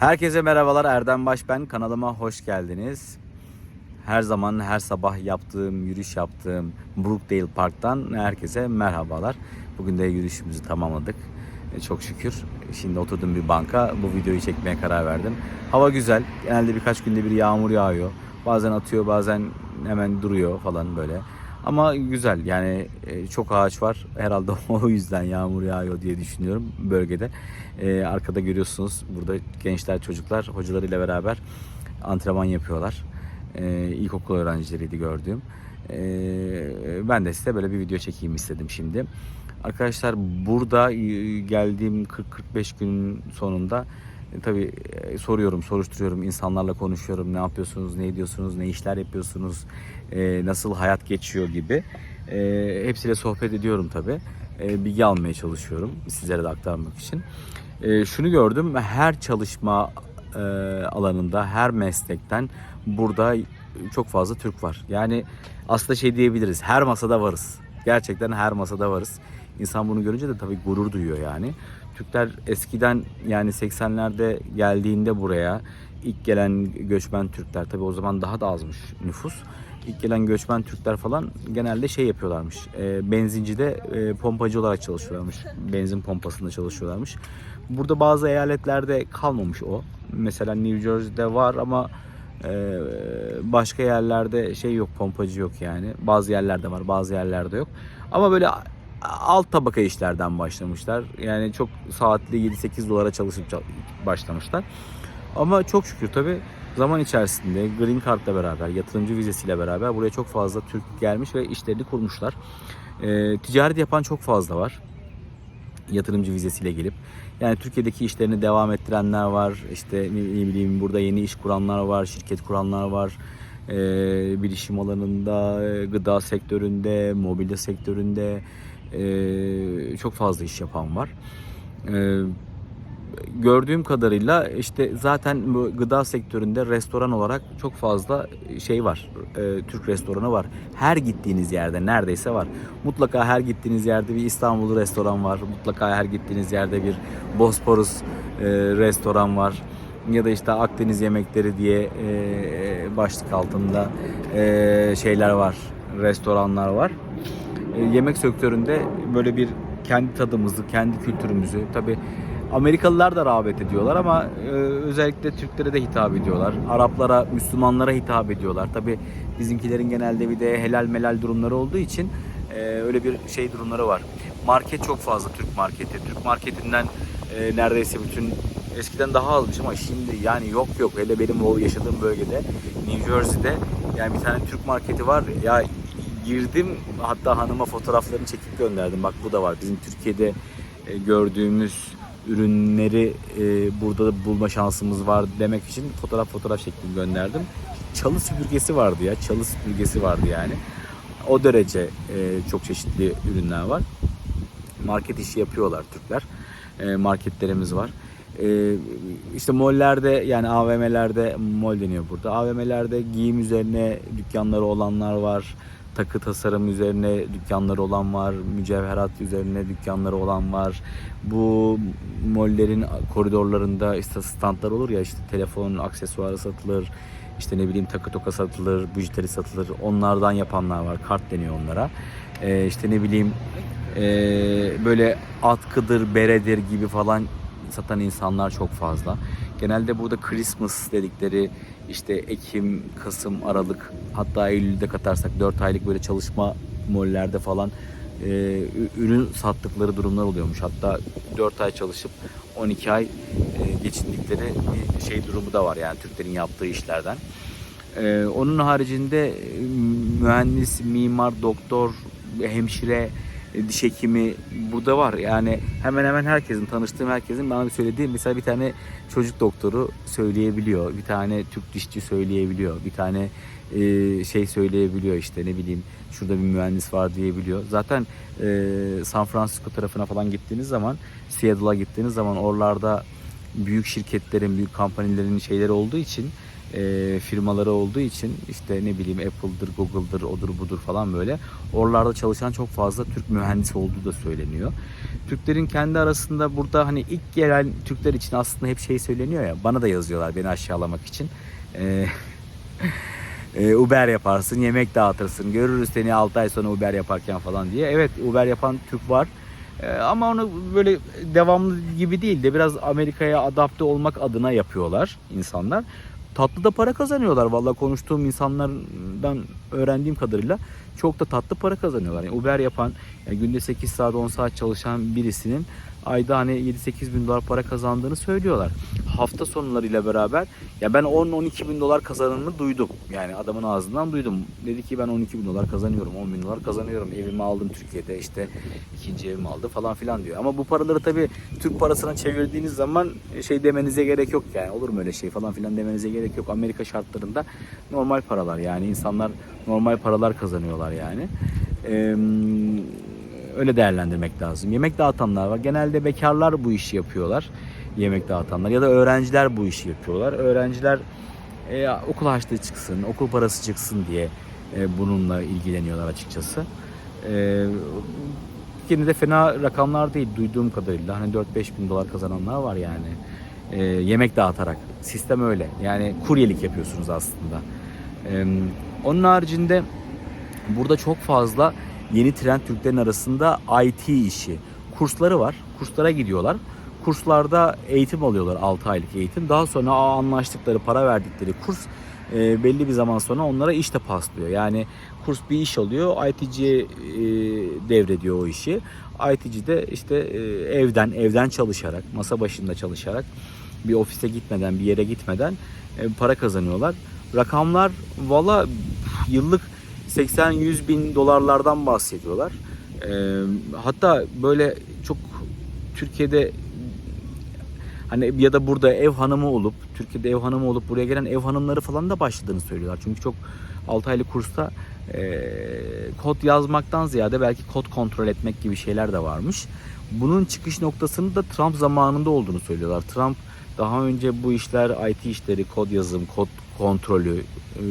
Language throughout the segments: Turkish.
Herkese merhabalar Erdem Baş ben kanalıma hoş geldiniz. Her zaman her sabah yaptığım, yürüyüş yaptığım Brookdale Park'tan herkese merhabalar. Bugün de yürüyüşümüzü tamamladık. E, Çok şükür. Şimdi oturdum bir banka bu videoyu çekmeye karar verdim. Hava güzel. Genelde birkaç günde bir yağmur yağıyor. Bazen atıyor bazen hemen duruyor falan böyle. Ama güzel yani e, çok ağaç var. Herhalde o yüzden yağmur yağıyor diye düşünüyorum bölgede. E, arkada görüyorsunuz burada gençler çocuklar hocalarıyla beraber antrenman yapıyorlar. E, ilkokul öğrencileriydi gördüğüm. Ben de size böyle bir video çekeyim istedim şimdi. Arkadaşlar burada geldiğim 40-45 gün sonunda e, tabii e, soruyorum, soruşturuyorum, insanlarla konuşuyorum. Ne yapıyorsunuz, ne ediyorsunuz, ne işler yapıyorsunuz, e, nasıl hayat geçiyor gibi. E, hepsiyle sohbet ediyorum tabii. Bilgi almaya çalışıyorum sizlere de aktarmak için. Şunu gördüm, her çalışma alanında, her meslekten burada çok fazla Türk var. Yani aslında şey diyebiliriz, her masada varız. Gerçekten her masada varız. İnsan bunu görünce de tabii gurur duyuyor yani. Türkler eskiden yani 80'lerde geldiğinde buraya ilk gelen göçmen Türkler tabii o zaman daha da azmış nüfus. İlk gelen göçmen Türkler falan genelde şey yapıyorlarmış. E, benzincide e, pompacı olarak çalışıyorlarmış. Benzin pompasında çalışıyorlarmış. Burada bazı eyaletlerde kalmamış o. Mesela New Jersey'de var ama e, başka yerlerde şey yok pompacı yok yani. Bazı yerlerde var bazı yerlerde yok. Ama böyle alt tabaka işlerden başlamışlar. Yani çok saatli 7-8 dolara çalışıp çal- başlamışlar. Ama çok şükür tabi zaman içerisinde Green Card'la beraber, yatırımcı vizesiyle beraber buraya çok fazla Türk gelmiş ve işlerini kurmuşlar. Ee, ticaret yapan çok fazla var. Yatırımcı vizesiyle gelip. Yani Türkiye'deki işlerini devam ettirenler var. İşte ne, bileyim burada yeni iş kuranlar var, şirket kuranlar var. Ee, bilişim alanında, e, gıda sektöründe, mobilya sektöründe e, çok fazla iş yapan var. E, gördüğüm kadarıyla işte zaten bu gıda sektöründe restoran olarak çok fazla şey var. E, Türk restoranı var. Her gittiğiniz yerde neredeyse var. Mutlaka her gittiğiniz yerde bir İstanbul restoran var. Mutlaka her gittiğiniz yerde bir Bosporus e, restoran var. Ya da işte Akdeniz yemekleri diye e, başlık altında e, şeyler var. Restoranlar var e, yemek sektöründe böyle bir kendi tadımızı, kendi kültürümüzü tabi Amerikalılar da rağbet ediyorlar ama e, özellikle Türklere de hitap ediyorlar. Araplara, Müslümanlara hitap ediyorlar. Tabi bizimkilerin genelde bir de helal melal durumları olduğu için e, öyle bir şey durumları var. Market çok fazla Türk marketi. Türk marketinden e, neredeyse bütün eskiden daha azmış ama şimdi yani yok yok. Hele benim o yaşadığım bölgede New Jersey'de yani bir tane Türk marketi var. Ya girdim hatta hanıma fotoğraflarını çekip gönderdim. Bak bu da var. Bizim Türkiye'de e, gördüğümüz ürünleri e, burada da bulma şansımız var demek için fotoğraf fotoğraf çektim gönderdim. Çalı süpürgesi vardı ya. Çalı süpürgesi vardı yani. O derece e, çok çeşitli ürünler var. Market işi yapıyorlar Türkler. Marketlerimiz var. E, işte mollerde yani AVM'lerde mol deniyor burada. AVM'lerde giyim üzerine dükkanları olanlar var. Takı tasarım üzerine dükkanları olan var. Mücevherat üzerine dükkanları olan var. Bu mollerin koridorlarında işte standlar olur ya işte telefon aksesuarı satılır. İşte ne bileyim takı toka satılır, bujiteri satılır. Onlardan yapanlar var. Kart deniyor onlara. E, işte ne bileyim e, böyle atkıdır, beredir gibi falan satan insanlar çok fazla. Genelde burada Christmas dedikleri işte Ekim, Kasım, Aralık hatta Eylül'de katarsak 4 aylık böyle çalışma mollerde falan e, ürün sattıkları durumlar oluyormuş. Hatta 4 ay çalışıp 12 ay e, geçindikleri bir şey durumu da var yani Türklerin yaptığı işlerden. Ee, onun haricinde e, mühendis, mimar, doktor, hemşire, e, diş hekimi burada var. Yani hemen hemen herkesin, tanıştığım herkesin bana söylediği mesela bir tane çocuk doktoru söyleyebiliyor. Bir tane Türk dişçi söyleyebiliyor. Bir tane e, şey söyleyebiliyor işte ne bileyim şurada bir mühendis var diyebiliyor. Zaten e, San Francisco tarafına falan gittiğiniz zaman Seattle'a gittiğiniz zaman oralarda büyük şirketlerin, büyük kampanyelerin şeyleri olduğu için e, firmaları olduğu için işte ne bileyim Apple'dır, Google'dır, odur budur falan böyle. Oralarda çalışan çok fazla Türk mühendisi olduğu da söyleniyor. Türklerin kendi arasında burada hani ilk gelen Türkler için aslında hep şey söyleniyor ya. Bana da yazıyorlar beni aşağılamak için. E, e, Uber yaparsın, yemek dağıtırsın. Görürüz seni 6 ay sonra Uber yaparken falan diye. Evet Uber yapan Türk var. E, ama onu böyle devamlı gibi değil de biraz Amerika'ya adapte olmak adına yapıyorlar insanlar. Tatlı da para kazanıyorlar. Vallahi konuştuğum insanlardan öğrendiğim kadarıyla çok da tatlı para kazanıyorlar. Yani Uber yapan, yani günde 8 saat 10 saat çalışan birisinin ayda hani 7-8 bin dolar para kazandığını söylüyorlar. Hafta sonlarıyla beraber ya ben 10-12 bin dolar kazanını duydum. Yani adamın ağzından duydum. Dedi ki ben 12 bin dolar kazanıyorum, 10 bin dolar kazanıyorum. Evimi aldım Türkiye'de işte ikinci evimi aldı falan filan diyor. Ama bu paraları tabii Türk parasına çevirdiğiniz zaman şey demenize gerek yok yani. Olur mu öyle şey falan filan demenize gerek yok. Amerika şartlarında normal paralar yani insanlar normal paralar kazanıyorlar yani. Eee öyle değerlendirmek lazım. Yemek dağıtanlar var. Genelde bekarlar bu işi yapıyorlar. Yemek dağıtanlar ya da öğrenciler bu işi yapıyorlar. Öğrenciler e, okul harçlığı çıksın, okul parası çıksın diye e, bununla ilgileniyorlar açıkçası. E, yine de fena rakamlar değil duyduğum kadarıyla. Hani 4-5 bin dolar kazananlar var yani. E, yemek dağıtarak. Sistem öyle. Yani kuryelik yapıyorsunuz aslında. E, onun haricinde burada çok fazla yeni trend Türklerin arasında IT işi. Kursları var. Kurslara gidiyorlar. Kurslarda eğitim alıyorlar 6 aylık eğitim. Daha sonra anlaştıkları, para verdikleri kurs e, belli bir zaman sonra onlara iş de paslıyor. Yani kurs bir iş alıyor, ITC'ye e, devrediyor o işi. ITC de işte e, evden evden çalışarak, masa başında çalışarak bir ofise gitmeden, bir yere gitmeden e, para kazanıyorlar. Rakamlar valla yıllık 80-100 bin dolarlardan bahsediyorlar. Ee, hatta böyle çok Türkiye'de hani ya da burada ev hanımı olup Türkiye'de ev hanımı olup buraya gelen ev hanımları falan da başladığını söylüyorlar. Çünkü çok 6 aylık kursta e, kod yazmaktan ziyade belki kod kontrol etmek gibi şeyler de varmış. Bunun çıkış noktasının da Trump zamanında olduğunu söylüyorlar. Trump daha önce bu işler IT işleri, kod yazım, kod kontrolü e,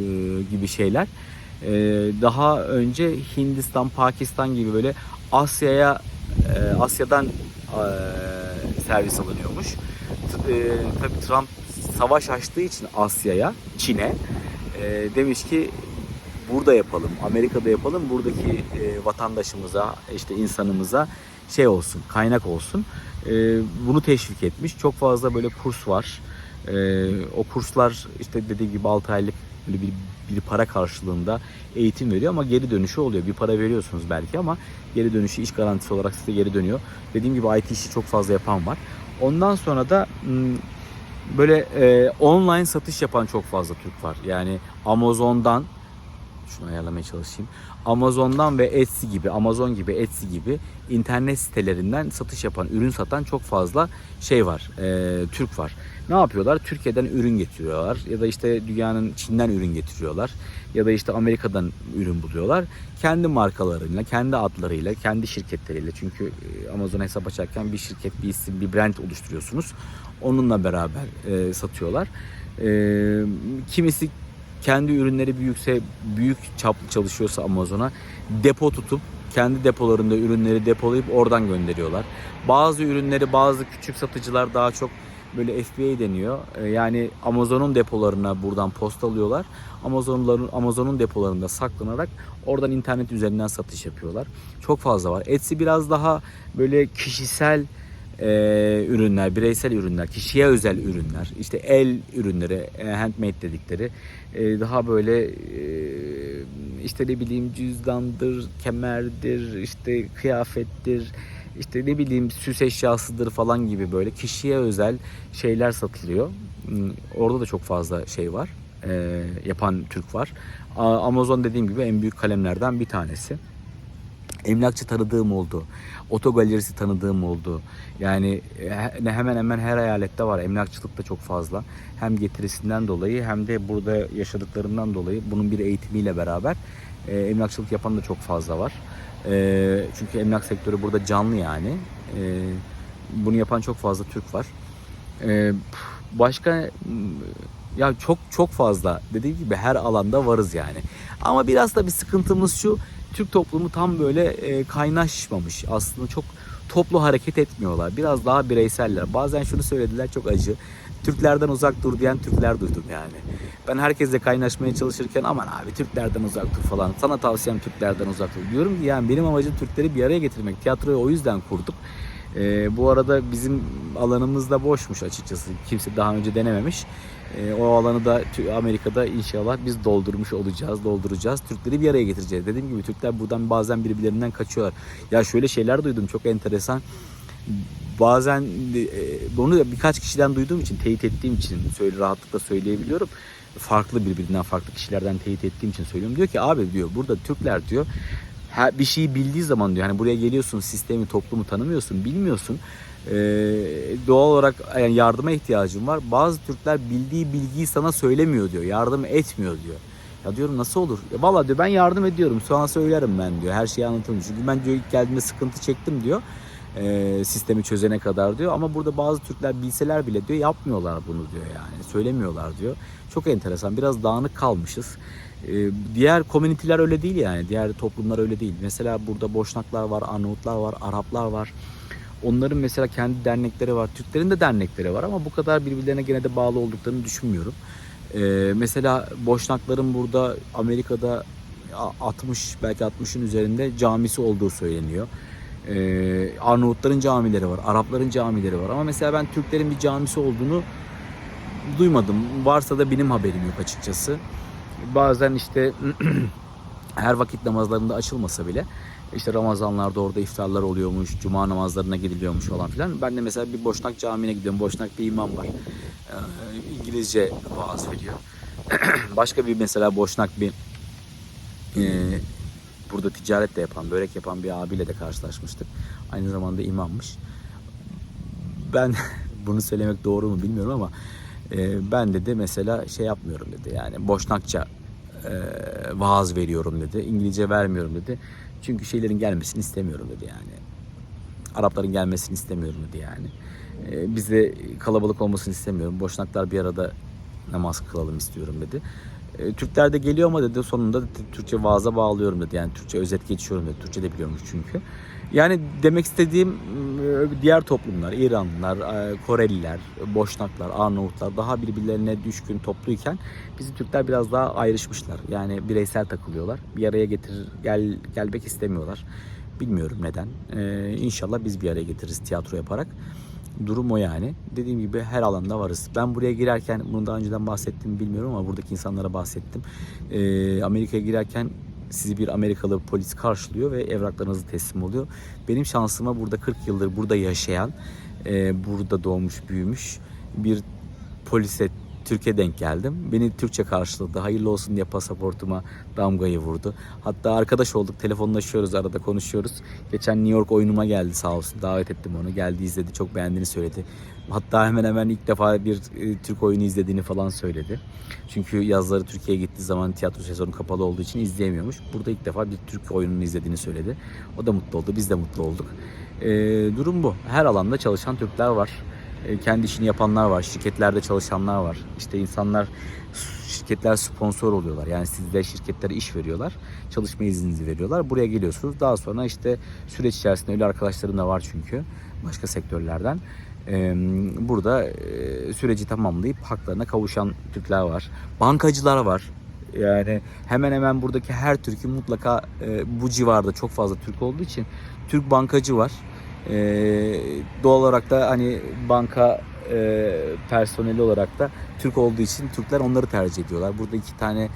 gibi şeyler ee, daha önce Hindistan, Pakistan gibi böyle Asya'ya e, Asya'dan e, servis alınıyormuş. E, tabii Trump savaş açtığı için Asya'ya, Çin'e e, demiş ki burada yapalım, Amerika'da yapalım. Buradaki e, vatandaşımıza, işte insanımıza şey olsun, kaynak olsun. E, bunu teşvik etmiş. Çok fazla böyle kurs var. E, o kurslar işte dediğim gibi 6 aylık böyle bir, bir para karşılığında eğitim veriyor ama geri dönüşü oluyor. Bir para veriyorsunuz belki ama geri dönüşü iş garantisi olarak size geri dönüyor. Dediğim gibi IT işi çok fazla yapan var. Ondan sonra da böyle e, online satış yapan çok fazla Türk var. Yani Amazon'dan şunu ayarlamaya çalışayım. Amazon'dan ve Etsy gibi, Amazon gibi, Etsy gibi internet sitelerinden satış yapan, ürün satan çok fazla şey var, e, Türk var. Ne yapıyorlar? Türkiye'den ürün getiriyorlar ya da işte dünyanın Çin'den ürün getiriyorlar ya da işte Amerika'dan ürün buluyorlar. Kendi markalarıyla, kendi adlarıyla, kendi şirketleriyle çünkü e, Amazon hesap açarken bir şirket, bir isim, bir brand oluşturuyorsunuz. Onunla beraber e, satıyorlar. E, kimisi kendi ürünleri büyükse büyük çaplı çalışıyorsa Amazon'a depo tutup kendi depolarında ürünleri depolayıp oradan gönderiyorlar. Bazı ürünleri bazı küçük satıcılar daha çok böyle FBA deniyor. Ee, yani Amazon'un depolarına buradan postalıyorlar. Amazon'ların Amazon'un depolarında saklanarak oradan internet üzerinden satış yapıyorlar. Çok fazla var. Etsy biraz daha böyle kişisel e, ürünler, bireysel ürünler, kişiye özel ürünler, işte el ürünleri, e, handmade dedikleri e, daha böyle e, işte ne bileyim cüzdandır, kemerdir, işte kıyafettir, işte ne bileyim süs eşyasıdır falan gibi böyle kişiye özel şeyler satılıyor. Hmm, Orada da çok fazla şey var. e, yapan Türk var. Amazon dediğim gibi en büyük kalemlerden bir tanesi. Emlakçı tanıdığım oldu. Oto galerisi tanıdığım oldu. Yani he- hemen hemen her eyalette var. Emlakçılık da çok fazla. Hem getirisinden dolayı hem de burada yaşadıklarından dolayı bunun bir eğitimiyle beraber e, emlakçılık yapan da çok fazla var. E, çünkü emlak sektörü burada canlı yani. E, bunu yapan çok fazla Türk var. E, başka Ya çok çok fazla dediğim gibi her alanda varız yani. Ama biraz da bir sıkıntımız şu. Türk toplumu tam böyle e, kaynaşmamış. Aslında çok toplu hareket etmiyorlar. Biraz daha bireyseller. Bazen şunu söylediler çok acı. Türklerden uzak dur diyen Türkler duydum yani. Ben herkesle kaynaşmaya çalışırken aman abi Türklerden uzak dur falan. Sana tavsiyem Türklerden uzak dur. Diyorum ki yani benim amacım Türkleri bir araya getirmek. Tiyatroyu o yüzden kurduk. Ee, bu arada bizim alanımız da boşmuş açıkçası. Kimse daha önce denememiş. Ee, o alanı da Amerika'da inşallah biz doldurmuş olacağız, dolduracağız. Türkleri bir araya getireceğiz. Dediğim gibi Türkler buradan bazen birbirlerinden kaçıyorlar. Ya şöyle şeyler duydum çok enteresan. Bazen e, bunu birkaç kişiden duyduğum için, teyit ettiğim için söyle rahatlıkla söyleyebiliyorum. Farklı birbirinden farklı kişilerden teyit ettiğim için söylüyorum. Diyor ki abi diyor burada Türkler diyor bir şeyi bildiği zaman diyor hani buraya geliyorsun sistemi toplumu tanımıyorsun bilmiyorsun Ee, doğal olarak yani yardıma ihtiyacın var bazı Türkler bildiği bilgiyi sana söylemiyor diyor yardım etmiyor diyor ya diyorum nasıl olur ya valla diyor ben yardım ediyorum sonra söylerim ben diyor her şeyi anlatırım çünkü ben diyor ilk geldiğimde sıkıntı çektim diyor Ee, sistemi çözene kadar diyor ama burada bazı Türkler bilseler bile diyor yapmıyorlar bunu diyor yani söylemiyorlar diyor çok enteresan biraz dağınık kalmışız ee, diğer komüniteler öyle değil yani. Diğer toplumlar öyle değil. Mesela burada Boşnaklar var, Arnavutlar var, Araplar var. Onların mesela kendi dernekleri var. Türklerin de dernekleri var ama bu kadar birbirlerine gene de bağlı olduklarını düşünmüyorum. Ee, mesela Boşnakların burada Amerika'da a- 60 belki 60'ın üzerinde camisi olduğu söyleniyor. Ee, Arnavutların camileri var, Arapların camileri var ama mesela ben Türklerin bir camisi olduğunu duymadım. Varsa da benim haberim yok açıkçası bazen işte her vakit namazlarında açılmasa bile işte Ramazanlarda orada iftarlar oluyormuş, cuma namazlarına gidiliyormuş falan filan. Ben de mesela bir Boşnak Camii'ne gidiyorum. Boşnak bir imam var. Ee, İngilizce vaaz veriyor. Başka bir mesela Boşnak bir e, burada ticaret de yapan, börek yapan bir abiyle de karşılaşmıştık. Aynı zamanda imammış. Ben bunu söylemek doğru mu bilmiyorum ama e, ben dedi mesela şey yapmıyorum dedi yani boşnakça e, vaaz veriyorum dedi. İngilizce vermiyorum dedi. Çünkü şeylerin gelmesini istemiyorum dedi yani. Arapların gelmesini istemiyorum dedi yani. E, bizde kalabalık olmasını istemiyorum. Boşnaklar bir arada namaz kılalım istiyorum dedi. E, Türkler de geliyor ama dedi sonunda dedi, Türkçe vaaza bağlıyorum dedi. Yani Türkçe özet geçiyorum dedi. Türkçe de biliyormuş çünkü. Yani demek istediğim e, diğer toplumlar, İranlılar, e, Koreliler, Boşnaklar, Arnavutlar daha birbirlerine düşkün topluyken bizim Türkler biraz daha ayrışmışlar. Yani bireysel takılıyorlar. Bir araya getir gel gelmek istemiyorlar. Bilmiyorum neden. Ee, inşallah biz bir araya getiririz tiyatro yaparak. Durum o yani. Dediğim gibi her alanda varız. Ben buraya girerken bunu daha önceden bahsettim bilmiyorum ama buradaki insanlara bahsettim. Ee, Amerika'ya girerken sizi bir Amerikalı polis karşılıyor ve evraklarınızı teslim oluyor. Benim şansıma burada 40 yıldır burada yaşayan, e, burada doğmuş büyümüş bir polise Türkiye denk geldim. Beni Türkçe karşıladı. Hayırlı olsun diye pasaportuma damgayı vurdu. Hatta arkadaş olduk. Telefonlaşıyoruz arada konuşuyoruz. Geçen New York oyunuma geldi sağ olsun. Davet ettim onu. Geldi izledi. Çok beğendiğini söyledi. Hatta hemen hemen ilk defa bir e, Türk oyunu izlediğini falan söyledi. Çünkü yazları Türkiye'ye gittiği zaman tiyatro sezonu kapalı olduğu için izleyemiyormuş. Burada ilk defa bir Türk oyununu izlediğini söyledi. O da mutlu oldu. Biz de mutlu olduk. E, durum bu. Her alanda çalışan Türkler var. E, kendi işini yapanlar var, şirketlerde çalışanlar var. İşte insanlar şirketler sponsor oluyorlar. Yani sizde şirketlere iş veriyorlar. Çalışma izninizi veriyorlar. Buraya geliyorsunuz. Daha sonra işte süreç içerisinde öyle arkadaşlarım da var çünkü başka sektörlerden. Burada e, süreci tamamlayıp haklarına kavuşan Türkler var. Bankacılar var. Yani hemen hemen buradaki her Türk'ün mutlaka e, bu civarda çok fazla Türk olduğu için Türk bankacı var. Ee, doğal olarak da hani banka e, personeli olarak da Türk olduğu için Türkler onları tercih ediyorlar. Burada iki tane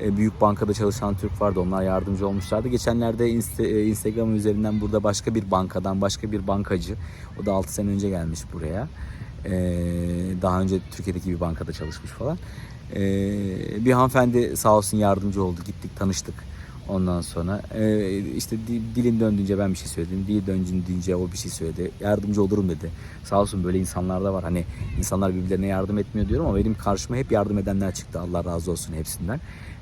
e, büyük bankada çalışan Türk vardı. Onlar yardımcı olmuşlardı. Geçenlerde Insta- e, Instagram üzerinden burada başka bir bankadan başka bir bankacı. O da 6 sene önce gelmiş buraya. Ee, daha önce Türkiye'deki bir bankada çalışmış falan. Ee, bir hanımefendi sağ olsun yardımcı oldu. Gittik tanıştık. Ondan sonra e, işte di- dilin döndüğünce ben bir şey söyledim. Dil döndüğünce o bir şey söyledi. Yardımcı olurum dedi. Sağ olsun böyle insanlar da var. Hani insanlar birbirlerine yardım etmiyor diyorum ama benim karşıma hep yardım edenler çıktı. Allah razı olsun hepsinden.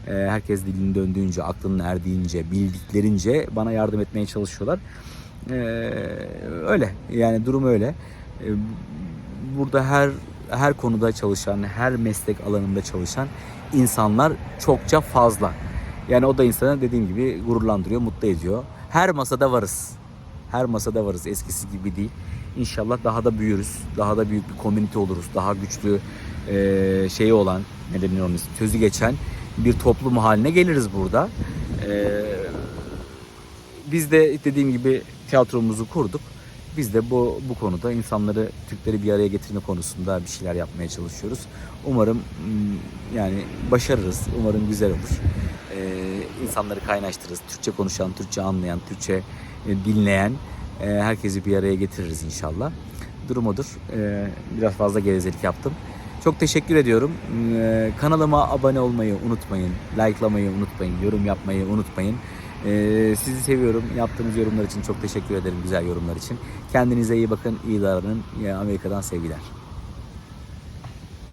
E, herkes dilin döndüğünce, aklının erdiğince, bildiklerince bana yardım etmeye çalışıyorlar. E, öyle. Yani durum öyle. E, burada her her konuda çalışan, her meslek alanında çalışan insanlar çokça fazla. Yani o da insanı dediğim gibi gururlandırıyor, mutlu ediyor. Her masada varız. Her masada varız. Eskisi gibi değil. İnşallah daha da büyürüz. Daha da büyük bir komünite oluruz. Daha güçlü e, şeyi olan, ne denir onun sözü geçen bir toplum haline geliriz burada. E, biz de dediğim gibi tiyatromuzu kurduk. Biz de bu bu konuda insanları, Türkleri bir araya getirme konusunda bir şeyler yapmaya çalışıyoruz. Umarım mm, yani başarırız. Umarım güzel olur. Ee, insanları kaynaştırırız. Türkçe konuşan, Türkçe anlayan, Türkçe e, dinleyen e, herkesi bir araya getiririz inşallah. Durum odur. Ee, biraz fazla gevezelik yaptım. Çok teşekkür ediyorum. Ee, kanalıma abone olmayı unutmayın. Likelamayı unutmayın. Yorum yapmayı unutmayın. Ee, sizi seviyorum. Yaptığınız yorumlar için çok teşekkür ederim. Güzel yorumlar için. Kendinize iyi bakın. iyi davranın. Amerika'dan sevgiler.